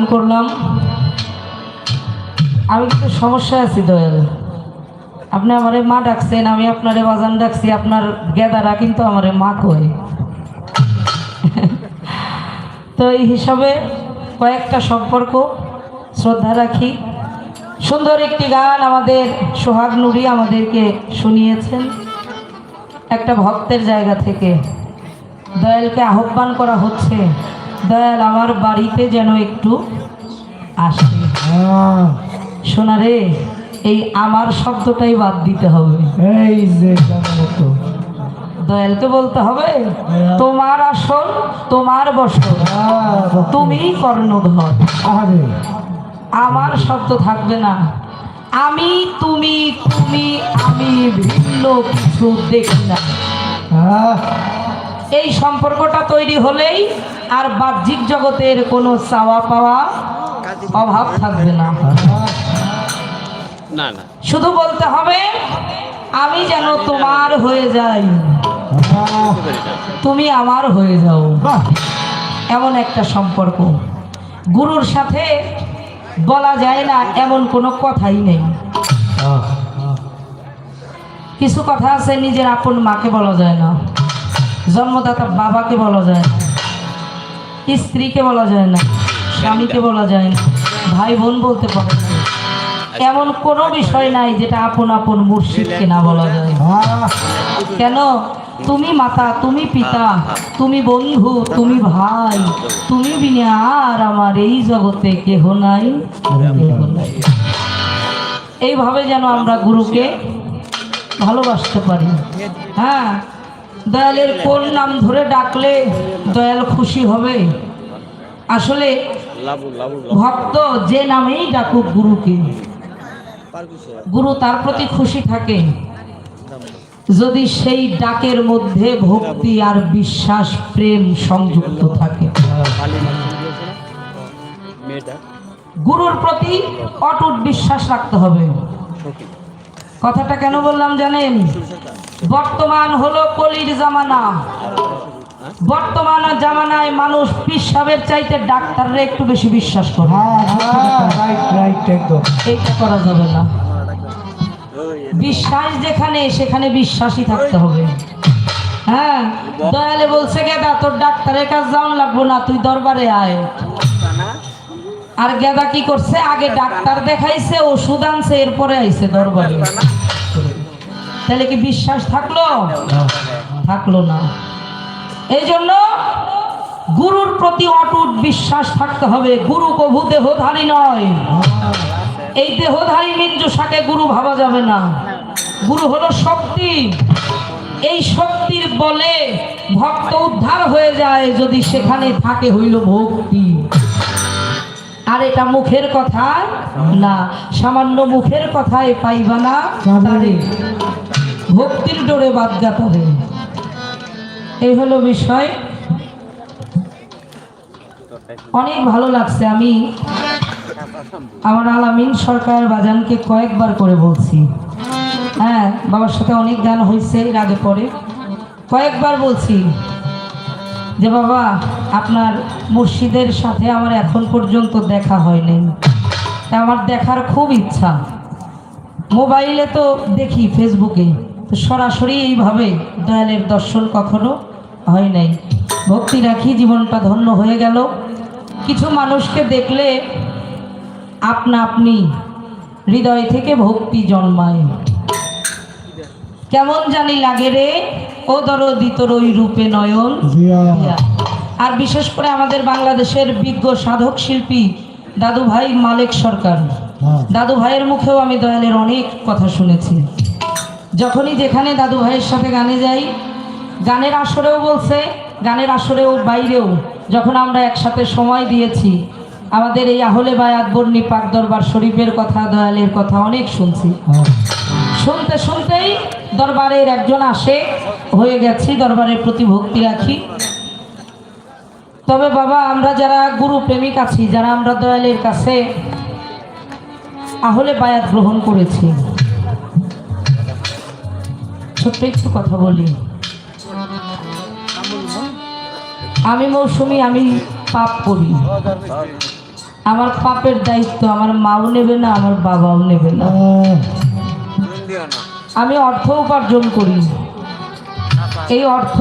গান করলাম। আমি কিন্তু সমস্যায় আছি দয়াল। আপনি আমারে মা ডাকছেন, আমি আপনারে বাজান ডাকছি, আপনার গেদারা কিন্তু আমারে মা কয়। তো এই হিসাবে কয়েকটা সম্পর্ক, শ্রদ্ধা রাখি। সুন্দর একটি গান আমাদের সোহাগ নুরি আমাদেরকে শুনিয়েছেন। একটা ভক্তের জায়গা থেকে। দয়ালকে আহ্বান করা হচ্ছে। দয়াল আমার বাড়িতে যেন একটু আসে। হ্যাঁ, শোনা রে এই আমার শব্দটাই বাদ দিতে হবে। এই যে দয়ালকে বলতে হবে তোমার আসল তোমার বসল তুমি কর্ণধর। আমার শব্দ থাকবে না। আমি তুমি তুমি আমি ভিন্ন কিছু দেখি না। হ্যাঁ এই সম্পর্কটা তৈরি হলেই আর বাহ্যিক জগতের কোনো চাওয়া পাওয়া অভাব থাকবে না। না না। শুধু বলতে হবে আমি যেন তোমার হয়ে যাই। তুমি আমার হয়ে যাও। এমন একটা সম্পর্ক। গুরুর সাথে বলা যায় না এমন কোনো কথাই নেই। কিছু কথা আছে নিজের আপন মাকে বলা যায় না। জন্মদাতা বাবাকে বলা যায় না। স্ত্রীকে বলা যায় না। স্বামীকে বলা যায় না। ভাই বোন বলতে পারে না। এমন কোনো বিষয় নাই যেটা আপন আপন মুর্শিদকে না বলা যায়। কেন? তুমি মাতা, তুমি পিতা, তুমি বন্ধু, তুমি ভাই, তুমি বিনে আর আমার এই জগতে কেহ নাই। এইভাবে যেন আমরা গুরুকে ভালোবাসতে পারি। হ্যাঁ? দয়ালের কোন নাম ধরে ডাকলে দয়াল খুশি হবে? আসলে ভক্ত যে নামেই ডাকুক গুরুকে, গুরু তার প্রতি খুশি থাকে। যদি সেই ডাকের মধ্যে ভক্তি আর বিশ্বাস, প্রেম সংযুক্ত থাকে। গুরুর প্রতি অটুট বিশ্বাস রাখতে হবে। কথাটা কেন বললাম জানেন? বর্তমান হলো কলির জামানা। বর্তমান জামানায় মানুষ পিসাবের চাইতে ডাক্তাররা একটু বেশি বিশ্বাস করে। হ্যাঁ, হ্যাঁ, এইটা করা যাবে না। বিশ্বাস যেখানে সেখানে বিশ্বাসই থাকতে হবে। হ্যাঁ দয়ালে বলছে গেদা তোর ডাক্তারের কাছে যাওয়ান লাগবো না তুই দরবারে আয়। আর গেদা কি করছে? আগে ডাক্তার দেখাইছে ওষুধ আনছে এরপরে আইছে দরবারে। তাহলে কি বিশ্বাস থাকল? থাকল না। এই জন্য গুরুর প্রতি অটুট বিশ্বাস থাকতে হবে। গুরু কভু দেহধারী নয়। এই দেহধারী মিঞ্জুষাকে গুরু ভাবা যাবে না। গুরু হলো শক্তি। এই শক্তির বলে ভক্ত উদ্ধার হয়ে যায় যদি সেখানে থাকে হইল ভক্তি। আর এটা মুখের কথা না, সামান্য মুখের কথায় পাইবা না ভক্তির ডোরে বাদ তারে এই হলো বিষয়। অনেক ভালো লাগছে, আমি আমার আলামিন সরকার বাজানকে কয়েকবার করে বলছি। হ্যাঁ বাবার সাথে অনেক গান হয়েছে এর আগে পরে। কয়েকবার বলছি যে, বাবা, আপনার মুর্শিদের সাথে আমার এখন পর্যন্ত দেখা হয়নি আমার দেখার খুব ইচ্ছা। মোবাইলে তো দেখি, ফেসবুকে। তো সরাসরি এইভাবে দয়ালের দর্শন কখনো হয় নাই। ভক্তি রাখি জীবনটা ধন্য হয়ে গেল। কিছু মানুষকে দেখলে আপনা আপনি হৃদয় থেকে ভক্তি জন্মায়। কেমন জানি লাগে রে ও দরদি তোর ওই রূপে নয়ন। আর বিশেষ করে আমাদের বাংলাদেশের বিজ্ঞ সাধক শিল্পী দাদু ভাই মালিক সরকার। হ্যাঁ। দাদু ভাইয়ের মুখেও আমি দয়ালের অনেক কথা শুনেছি। যখনই যেখানে দাদু ভাইয়ের সাথে গানে যাই, গানের আসরেও বলছে, গানের আসরেও বাইরেও, যখন আমরা একসাথে সময় দিয়েছি, আমাদের এই আহলে বায়াত বর্ণি পাক দরবার শরীফের কথা, দয়ালের কথা অনেক শুনছি। শুনতে শুনতেই দরবারের একজন আসে, হয়ে গেছি, দরবারের প্রতি ভক্তি রাখি। তবে বাবা, আমরা যারা গুরু প্রেমিক আছি, যারা আমরা দয়ালের কাছে আহলে বায়াত গ্রহণ করেছি ছোট্ট একটু কথা বলি। আমি মৌসুমি, আমি পাপ করি। আমার পাপের দায়িত্ব আমার মাও নেবে না, আমার বাবাও নেবে না। আমি অর্থ উপার্জন করি। এই অর্থ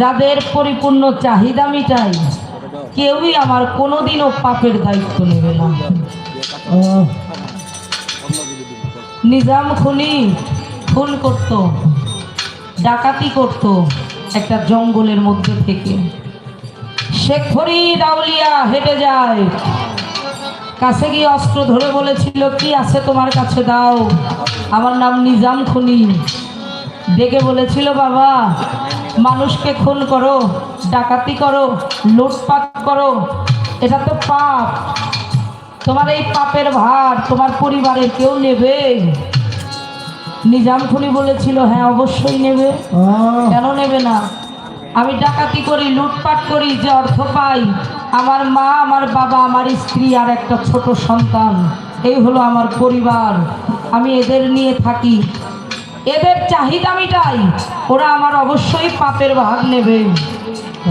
যাদের পরিপূর্ণ চাহিদা মিটাই, কেউই আমার কোনোদিনও পাপের দায়িত্ব নেবে না। নিজাম খুনি খুন করত, ডাকাতি করত একটা জঙ্গলের মধ্যে থেকে। শেখ ফরিদ আউলিয়া হেঁটে যায়। কাছে গিয়ে অস্ত্র ধরে বলেছিল, কি আছে তোমার কাছে? দাও। আমার নাম নিজাম খুনি। ডেকে বলেছিল, বাবা, মানুষকে খুন করো, ডাকাতি করো, লুটপাট করো। এটা তো পাপ। তোমার এই পাপের ভার তোমার পরিবারের কেউ নেবে। নিজাম খুনি বলেছিল হ্যাঁ অবশ্যই নেবে। কেন নেবে না? আমি ডাকাতি করি লুটপাট করি যে অর্থ পাই। আমার মা আমার বাবা আমার স্ত্রী আর একটা ছোট সন্তান। এই হলো আমার পরিবার। আমি এদের নিয়ে থাকি। এদের চাহিদা মিটাই। ওরা আমার অবশ্যই পাপের ভাগ নেবে।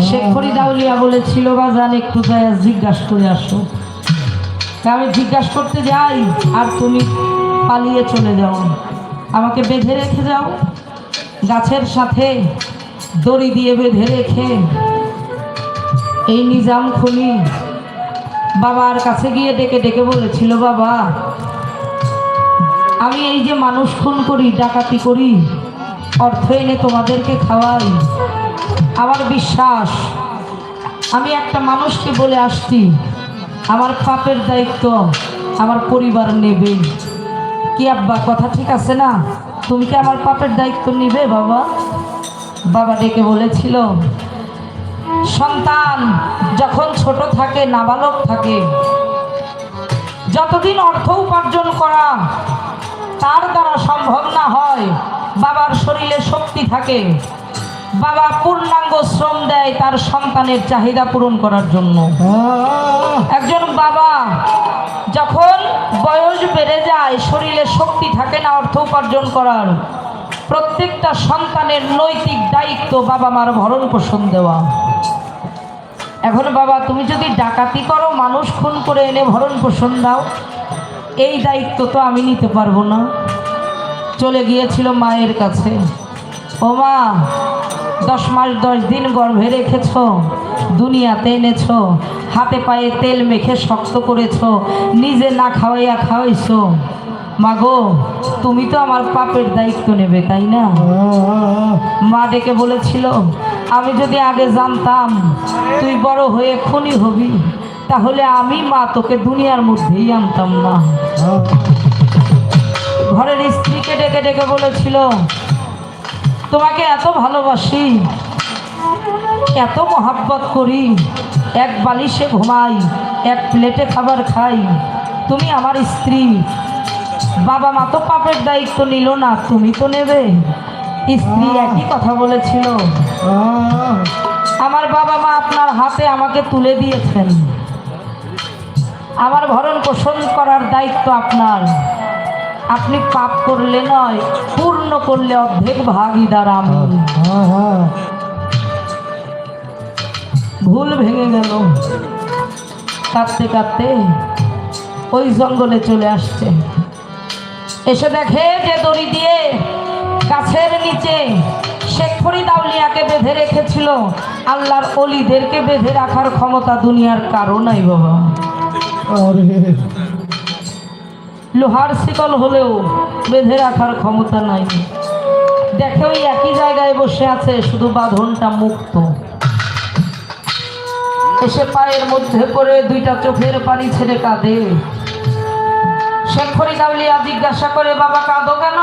শেখ ফরিদাউলিয়া বলেছিল বা জান একটু যায় জিজ্ঞাসা করে আসো। আমি জিজ্ঞাসা করতে যাই আর তুমি পালিয়ে চলে যাও। আমাকে বেঁধে রেখে যাও। গাছের সাথে দড়ি দিয়ে বেঁধে রেখে এই নিজাম খুনি বাবার কাছে গিয়ে ডেকে ডেকে বলেছিল, বাবা, আমি এই যে মানুষ খুন করি, ডাকাতি করি, অর্থ এনে তোমাদেরকে খাওয়াই। আমার বিশ্বাস, আমি একটা মানুষকে বলে আসছি, আমার পাপের দায়িত্ব আমার পরিবার নেবে। কি আব্বা, কথা ঠিক আছে না? তুমি কি আমার পাপের দায়িত্ব নিবে, বাবা? বাবা ডেকে বলেছিল, সন্তান, যখন ছোট থাকে, নাবালক থাকে, যতদিন অর্থ উপার্জন করা তার দ্বারা সম্ভব না হয়, বাবার শরীরে শক্তি থাকে বাবা পূর্ণাঙ্গ শ্রম দেয় তার সন্তানের চাহিদা পূরণ করার জন্য। একজন বাবা যখন বয়স বেড়ে যায় শরীরে শক্তি থাকে না অর্থ উপার্জন করার প্রত্যেকটা সন্তানের নৈতিক দায়িত্ব বাবা মার ভরণ পোষণ দেওয়া। এখন বাবা তুমি যদি ডাকাতি করো মানুষ খুন করে এনে ভরণ পোষণ দাও এই দায়িত্ব তো আমি নিতে পারব না। চলে গিয়েছিল মায়ের কাছে। ও মা দশ মাস, দশ দিন গর্ভে রেখেছ, দুনিয়াতে এনেছ, হাতে পায়ে তেল মেখে শক্ত করেছ, নিজে না খাওয়াইয়া খাওয়াইছো। মাগো, তুমি তো আমার পাপের দায়িত্ব নেবে, তাই না? মা ডেকে বলেছিল, আমি যদি আগে জানতাম তুই বড় হয়ে খুনি হবি, তাহলে আমি মা তোকে দুনিয়ার মধ্যেই আনতাম না ঘরের স্ত্রীকে ডেকে ডেকে বলেছিল তোমাকে এত ভালোবাসি এত মহাব্বত করি এক বালিশে ঘুমাই এক প্লেটে খাবার খাই তুমি আমার স্ত্রী। বাবা মা তো পাপের দায়িত্ব নিল না তুমি তো নেবে। স্ত্রী একই কথা বলেছিল। আমার বাবা মা আপনার হাতে আমাকে তুলে দিয়েছেন। আমার ভরণ পোষণ করার দায়িত্ব আপনার। আপনি পাপ করলে নয় পূর্ণ করলে অর্ধেক আহ, আহ, ভুল ভেঙে গেল। কাঁদতে কাঁদতে ওই জঙ্গলে চলে আসছে। এসে দেখে যে দড়ি দিয়ে গাছের নিচে শেখ ফরিদ বেঁধে রেখেছিল। আল্লাহর অলিদেরকে বেঁধে রাখার ক্ষমতা দুনিয়ার কারও নাই বাবা। লোহার শিকল হলেও বেঁধে রাখার ক্ষমতা নাই। দেখে ওই একই জায়গায় বসে আছে, শুধু বাঁধনটা মুক্ত। এসে পায়ের মধ্যে করে দুইটা চোখের পানি ছেড়ে কাঁদে। শেখ ফরিদ জিজ্ঞাসা করে, বাবা, কাঁদো কেন?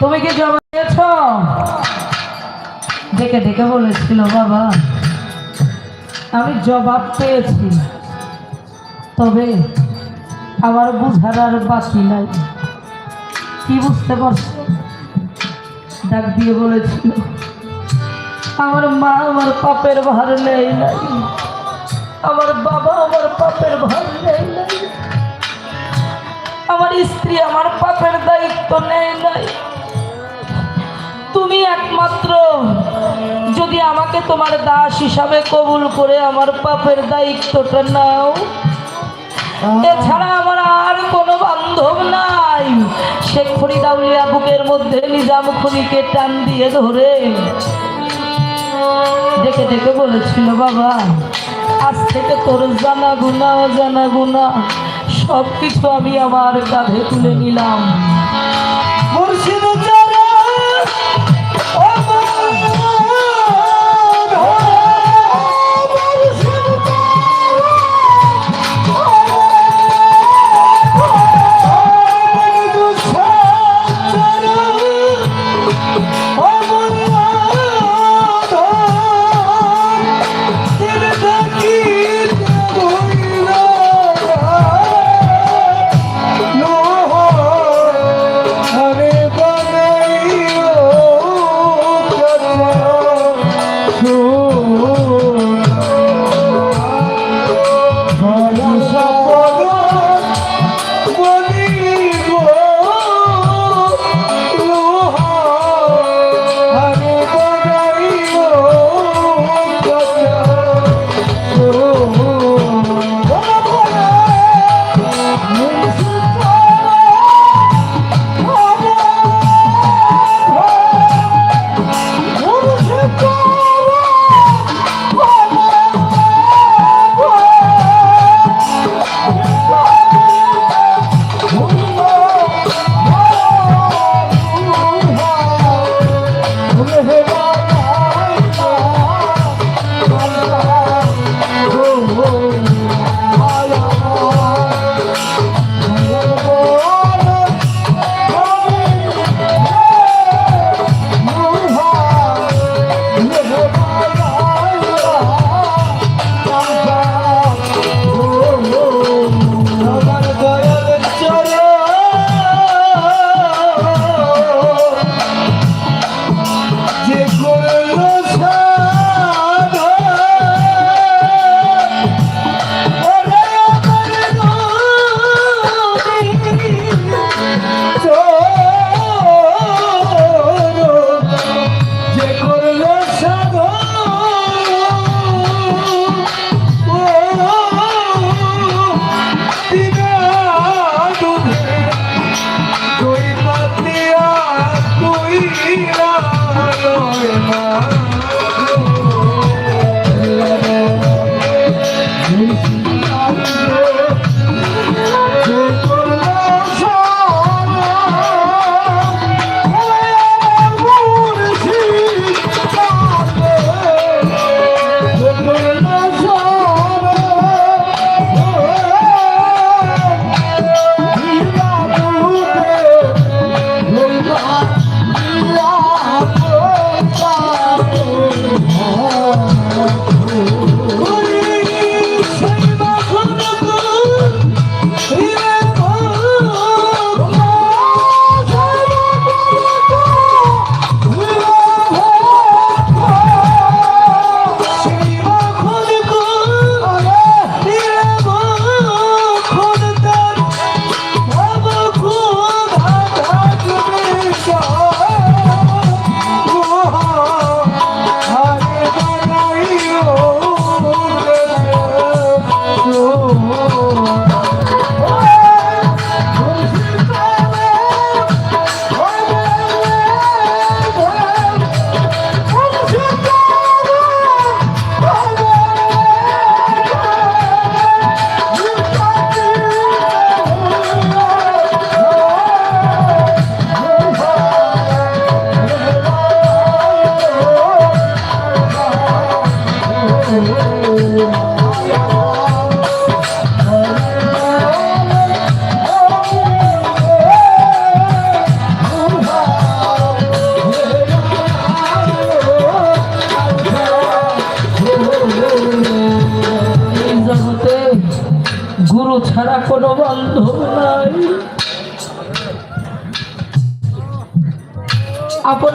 তুমি কি জবাব দিয়েছ? ডেকে ডেকে বলেছিল, বাবা, আমি জবাব পেয়েছি। তবে আমার বুঝার আর বাকি নাই। কি বুঝতে পারছ? ডাক দিয়ে বলেছিল, আমার মা আমার পাপের ভার নেই নাই। আমার বাবা আমার পাপের ভার নেই নাই। আমার স্ত্রী আমার পাপের দায়িত্ব নেই নাই। তুমি একমাত্র, যদি আমাকে তোমার দাস হিসাবে কবুল করে আমার পাপের দায়িত্বটা নাও এছাড়া আমার আর কোনো বান্ধব নাই। শেখ ফরিদাউলিয়া বুকের মধ্যে নিজাম খুনিকে টান দিয়ে ধরে। ডেকে ডেকে বলেছিল, বাবা, আজ থেকে তোর জানা গুনা জানা গুনা সব কিছু আমি আমার কাঁধে তুলে নিলাম। মুর্শিদ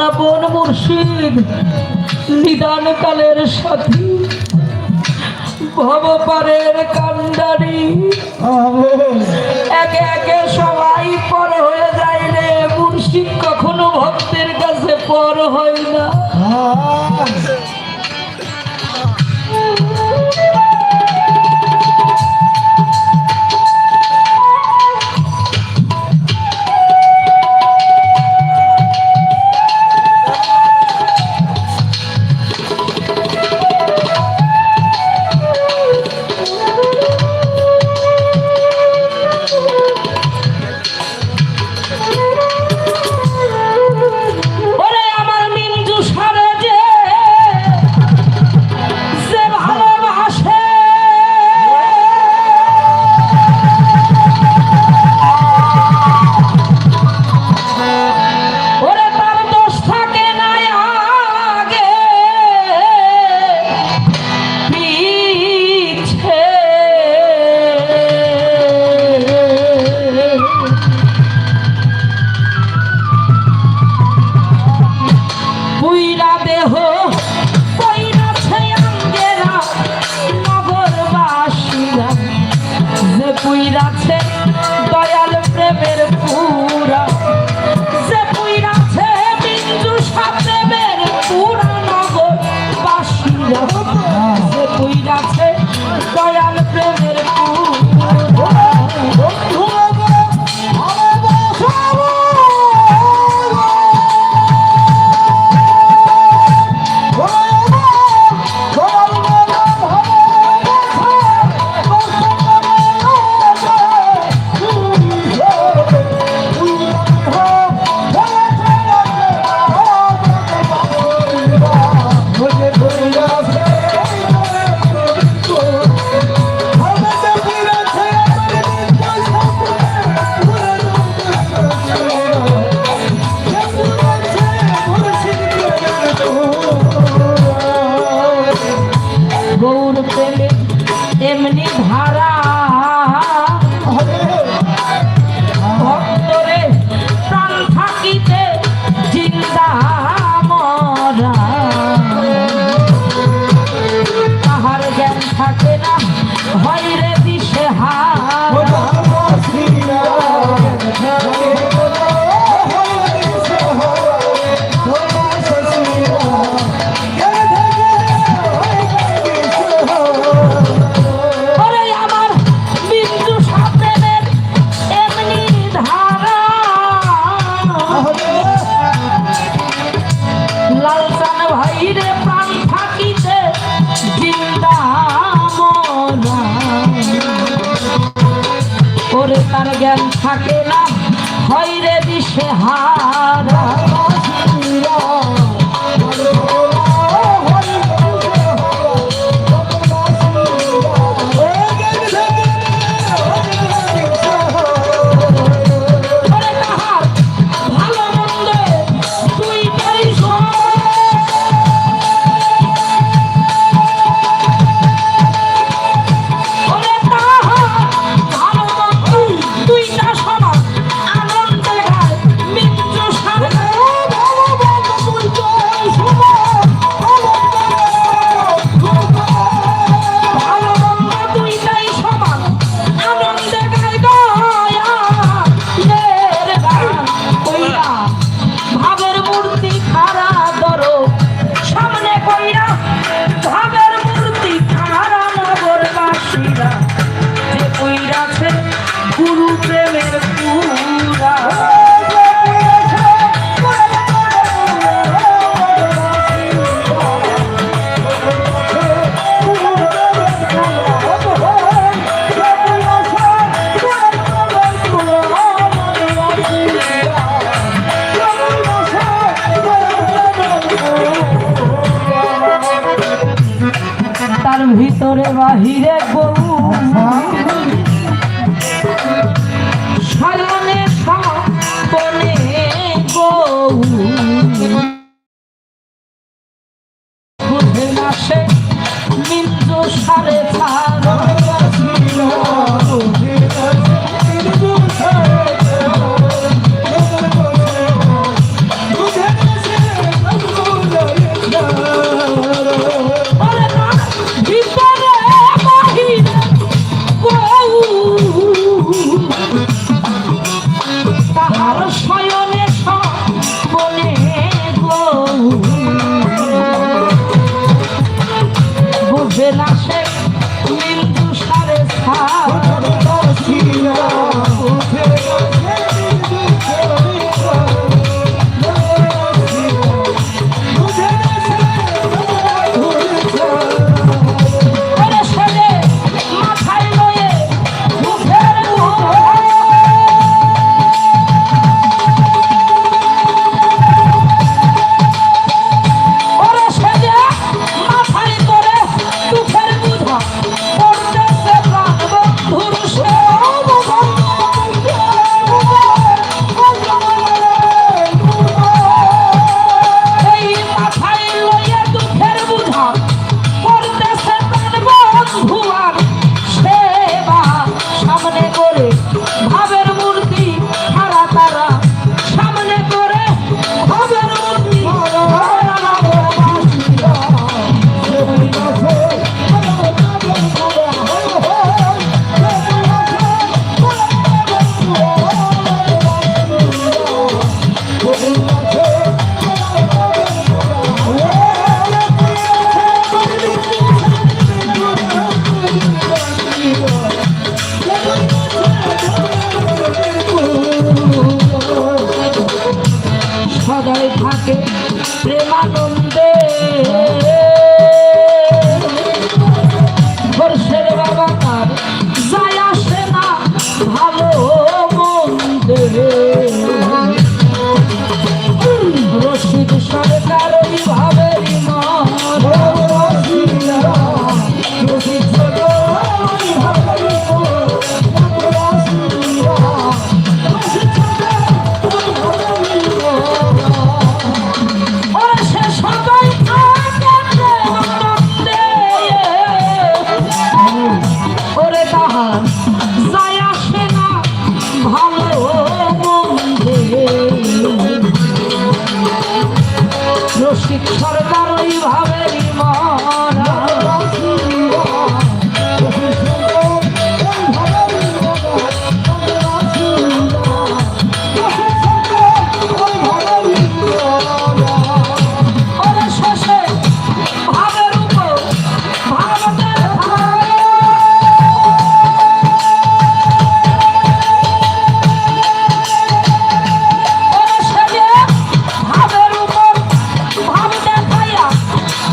আপন মুর্শিদ নিদান কালের সাথী ভবপারের কান্ডারি একে একে সবাই পর হয়ে যায় রে মুর্শিদ কখনো ভক্তের কাছে পর হয় ওরে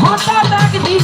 Rodada que diz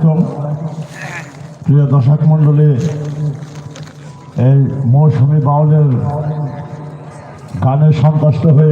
আলাইকুম। প্রিয় দর্শক মন্ডলী এই মৌসুমি বাউলের গানে সন্তুষ্ট হয়ে